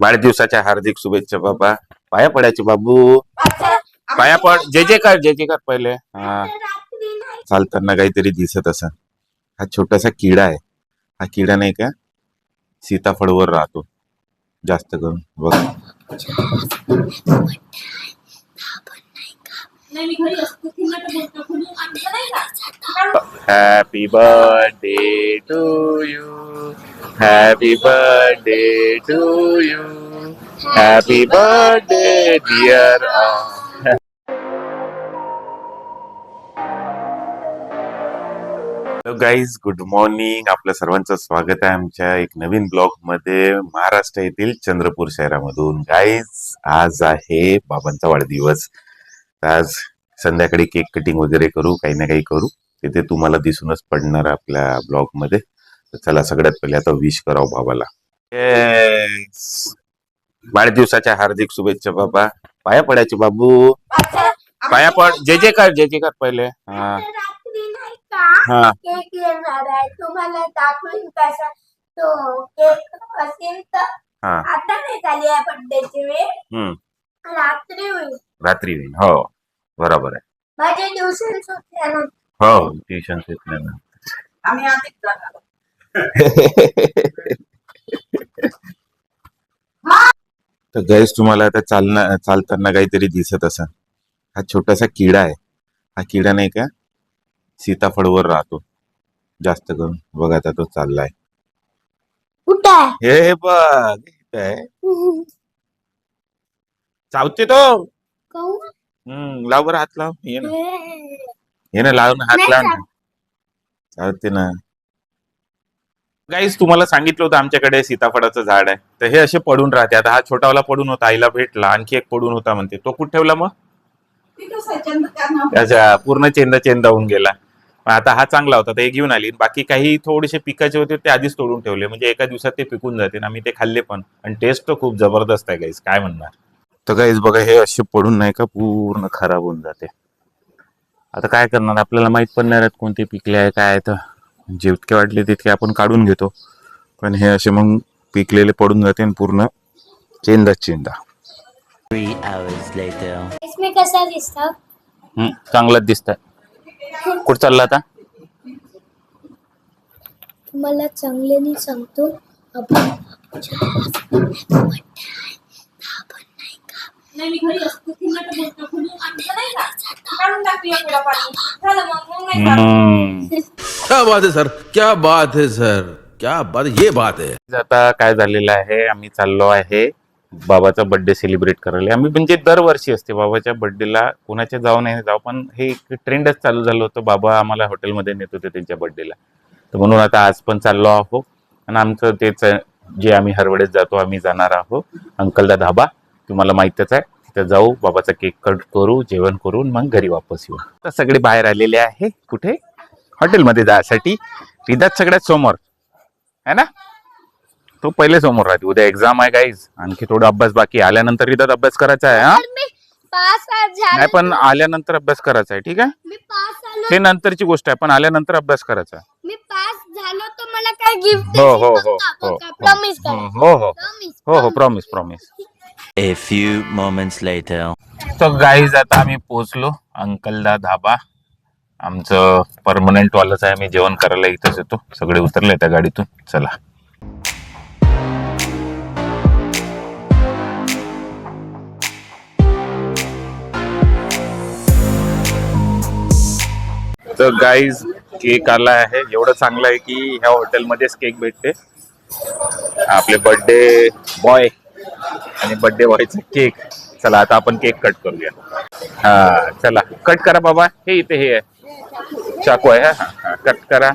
वाढदिवसाच्या हार्दिक शुभेच्छा बाबा. पाया पडायचे बाबू. पाया पड. जे जे कर जे जे कर पहिले. हा. चालताना काहीतरी दिसत असं हा छोटासा किडा आहे. हा किडा नाही का? सीताफळवर राहतो. जास्त करून. बघ. Happy birthday to you happy birthday to you. Happy birthday, dear. Hello guys good morning आपल्या सर्वांचं स्वागत आहे आमच्या एक नवीन ब्लॉगमध्ये महाराष्ट्र येथील चंद्रपूर शहरामधून. गाईज आज आहे बाबांचा वाढदिवस. आज संध्याकाळी केक कटिंग वगैरे करू काही ना काही करू. तिथे तुम्हाला दिसूनच पडणार आपल्या ब्लॉगमध्ये तर चला सगळ्यात पहिले आता विश करावं बाबाला. Yes. वाढदिवसाच्या हार्दिक शुभेच्छा बाबा. पाया पडायचे बाबू. पाया पड. जे जे कर जे जे कर पहिले. हा. रात्री नाही का? हा. केक येणार आहे. तुम्हाला दाखवून कसा तो केक असेल तर हा. आता नाही झाली आहे बर्थडेची वेळ. हम्म. रात्री होईल. रात्री होईल. हो. बरोबर आहे. माझे दिवसांनी सुट्ट्या हो ट्युशन ना. आम्ही आधीच जाणार. तर गैस तुम्हाला आता चालना चालताना काहीतरी दिसत असं हा छोटासा किडा आहे. हा किडा नाही का सीताफळवर राहतो. जास्त करून. बघा आता तो चाललाय. हे हे बघ. चावते तो? हम्म लाव बरं हात लाव. ये ना. ये ना लाव ना हात लाव ना. ना. गाईस तुम्हाला सांगितलं होतं आमच्याकडे सीताफळाचं झाड आहे. तर हे असे पडून राहते. आता हा छोटावाला पडून होता आईला भेटला आणखी एक पडून होता म्हणते. तो कुठे ठेवला मग? त्याच्या पूर्ण चेंदा चेंदा होऊन गेला. पण आता हा चांगला होता ते घेऊन आली. बाकी काही थोडेसे पिकाचे होते ते आधीच तोडून ठेवले. म्हणजे एका दिवसात ते पिकून जाते आणि आम्ही ते खाल्ले पण. आणि टेस्ट तर खूप जबरदस्त आहे गाईस काय म्हणणार? तर गाईस बघा हे असे पडून नाही का पूर्ण खराब होऊन जाते. आता काय करणार? आपल्याला माहीत पण नाही कोणते पिकले आहे काय तर. जितके वाटले तितके आपण काढून घेतो. पण हे असे मग पिकलेले पडून जाते आणि पूर्ण चेंदा चेंदा. Three hours later. इसमें कसा दिसतं? हम्म, चांगलाच दिसत कुठं चालला आता? तुम्हाला चांगल्याने सांगतो आपण काढून टाकूया पुढं पाणी. झालं मग मग नाही का? हम्म. क्या बात है सर. क्या बात है सर. क्या बात ये बात है. आता काय झालेलं आहे आम्ही चाललो आहे बाबाचा बर्थडे सेलिब्रेट करायला. आम्ही म्हणजे दरवर्षी असते बाबाच्या बर्थडेला कोणाच्या जाऊ नाही जाऊ पण हे एक ट्रेंडच चालू झालं होतं. बाबा आम्हाला हॉटेलमध्ये नेत होते त्यांच्या बर्थडेला तर म्हणून आता आज पण चाललो आहोत. आणि आमचं तेच आहे, जे आम्ही हर वेळेस जातो आम्ही जाणार आहोत. अंकलदा धाबा तुम्हाला माहितच आहे. तिथे जाऊ बाबाचा केक कट करू जेवण करून मग घरी वापस येऊ. तर सगळे बाहेर आलेले आहे. कुठे? हॉटेलमध्ये जायसाठी. रिदात सगळ्यात समोर. है ना? तो पहिले समोर राहते. उद्या एक्झाम आहे गाईज आणखी थोडा अभ्यास बाकी. आल्यानंतर रिदात अभ्यास करायचा आहे हा? नाही पण आल्यानंतर अभ्यास करायचा आहे ठीक आहे? हे नंतरची गोष्ट आहे पण आल्यानंतर अभ्यास करायचा आहे. मी पास झालो तर मला काय गिफ्ट हो हो हो हो हो. हो हो. प्रॉमिस हो हो promise promise A few moments later. तर गाईज आता आम्ही पोहोचलो. अंकलदा धाबा. आमचं परमनंट वालच आहे. आम्ही जेवण करायला इथंच येतो. सगळे उतरले त्या गाडीतून. चला. तर गाईज केक आला आहे. एवढं चांगलं आहे की ह्या हॉटेलमध्येच केक भेटते. आपले बर्थडे बॉय आणि बर्थडे बॉयचा केक चला आता आपण केक कट करूया. हा चला. कट करा बाबा. हे इथे हे आहे. चाकू आहे हा, हा कट करा.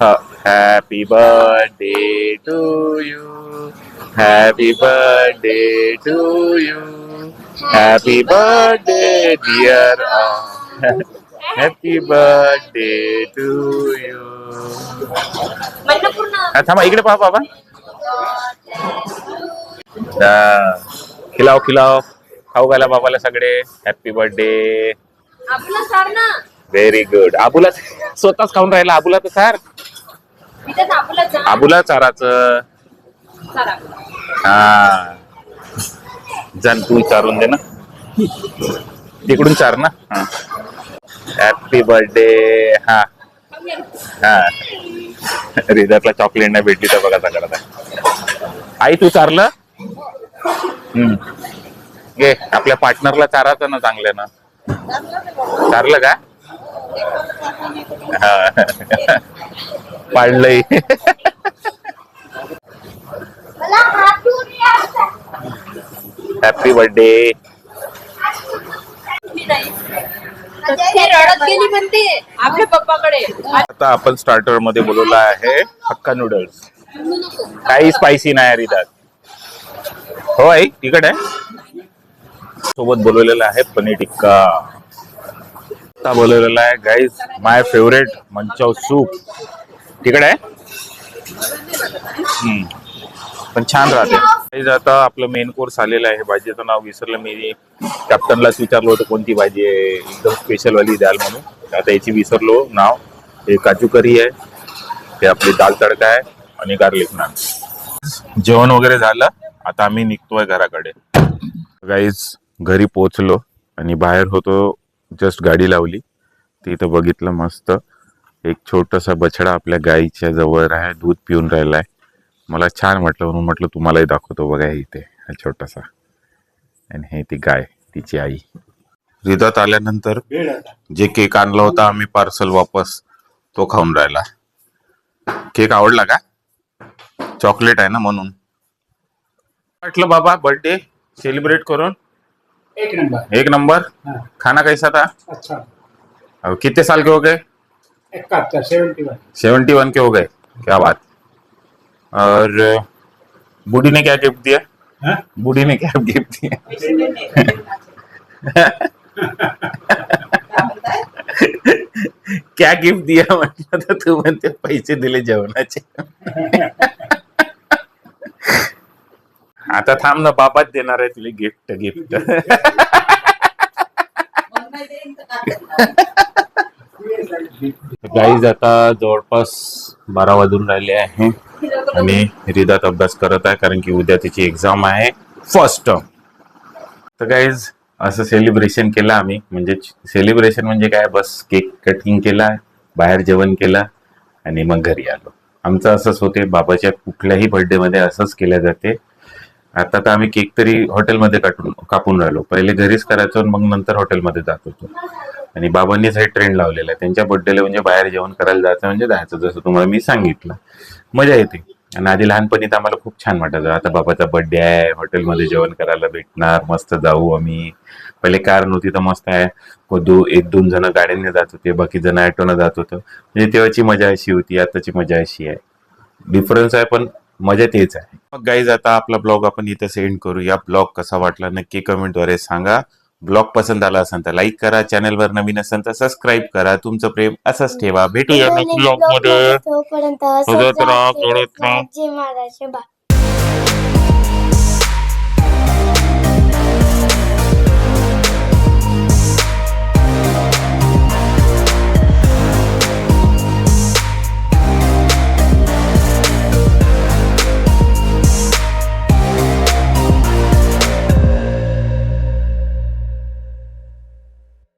Happy birthday to you happy birthday to you happy birthday dear happy birthday to you थांबा इकडे पहा बाबा. खिलाव खिलाव. खाऊ घाला बाबाला सगळे. हॅपी बर्थडे व्हेरी गुड आबूला स्वतःच खाऊन राहिला. आबूला तर सार. आबूला चाराचं. हा. जाण तू चारून दे ना. तिकडून चार ना. हॅपी बर्थडे हा. हा. रिझल्टला चॉकलेट नाही भेटली तर बघा आहे आई तू चारलं? हम्म. घे आपल्या पार्टनरला चाराचं ना चांगलं ना चारलं का? हा. पाडलंय. हॅपी बर्थडे ते रडत गेली म्हणते. आपल्या पप्पाकडे. आता आपण स्टार्टरमध्ये बोलवलं आहे हक्का नूडल्स काही स्पायसी नाही आहे रिदात हो आई तिकट आहे सोबत बोलवलेलं आहे पनीर टिक्का. आता आहे guys my favourite manchow soup तिकडे आहे पण छान राहते. Guys, आता आपलं मेन कोर्स आलेलं आहे. भाजीचं नाव विसरलं मी. कॅप्टनलाच विचारलं होतं कोणती भाजी आहे. एकदम स्पेशल वाली द्याल म्हणून. आता याची विसरलो नाव. हे काजू करी आहे. ते आपली दाल तडका आहे. आणि गार्लिक नान जेवण वगैरे झालं. आता आम्ही निघतोय घराकडे. गाईज घरी पोचलो आणि बाहेर होतो जस्ट गाडी लावली. ते इथं बघितलं मस्त. एक छोटासा बछडा आपल्या गाईच्या जवळ आहे दूध पिऊन राहिलाय. मला छान वाटलं म्हणून म्हटलं तुम्हालाही दाखवतो बघा इथे हा छोटासा. आणि हे ती गाय तिची आई. रिदात आल्यानंतर जे केक आणला होता आम्ही पार्सल वापस तो खाऊन राहिला. केक आवडला का? चॉकलेट आहे ना म्हणून. वाटलं बाबा बर्थडे सेलिब्रेट करून. एक नंबर एक नंबर हाँ. खाना कैसा था? अच्छा. अब कितने साल के हो गए? सेवेंटी वन सेवेंटी वन के हो गए। क्या बात। और बूढ़ी ने क्या गिफ्ट दिया? हाँ? बूढ़ी ने क्या गिफ्ट दिया? क्या गिफ्ट दिया? म्हटलं तर तू म्हणते पैसे दिले जेवणाचे आता थांब ना बाबाच देणार आहे तिला गिफ्ट गिफ्ट गाईज आता जवळपास बारा वाजून राहिले आहे. आणि रिदात अभ्यास करत आहे कारण की उद्या तिची एक्झाम आहे फर्स्ट तर गाईज असं सेलिब्रेशन केलं आम्ही. म्हणजे सेलिब्रेशन म्हणजे काय? बस केक कटिंग केला बाहेर जेवण केलं आणि मग घरी आलो. आमचं असंच होते. बाबाच्या कुठल्याही बर्थडेमध्ये मध्ये असंच केलं जाते. आता तर आम्ही केक तरी हॉटेलमध्ये काटून कापून राहिलो. पहिले घरीच करायचो आणि मग नंतर हॉटेलमध्ये जात होतो. आणि बाबांनीच हे ट्रेंड लावलेला आहे. त्यांच्या बर्थडेला म्हणजे बाहेर जेवण करायला जायचं म्हणजे जायचं जसं तुम्हाला मी सांगितलं. मजा येते. आणि आधी लहानपणी तर आम्हाला खूप छान वाटायचं. आता बाबाचा बर्थडे आहे. हॉटेलमध्ये जेवण करायला भेटणार. मस्त जाऊ आम्ही. पहिले कार नव्हती तर मस्त आहे. को दो एक दोन जण गाड्यांनी जात होते. बाकी जण ॲटोनं जात होतं. म्हणजे तेव्हाची मजा अशी होती. आताची मजा अशी आहे. डिफरन्स आहे पण मजा तेच आहे. मग गाईज आता आपला ब्लॉग आपण इथं सेंड करू. या ब्लॉग कसा वाटला नक्की कमेंटद्वारे सांगा. ब्लॉग पसंत आला असेल तर लाईक करा. चॅनलवर नवीन असेल तर सबस्क्राईब करा. तुमचं प्रेम असंच ठेवा. भेटूया नेक्स्ट ब्लॉगमध्ये. तोपर्यंत हसत राहा, खेळत राहा. जय महाराष्ट्र बा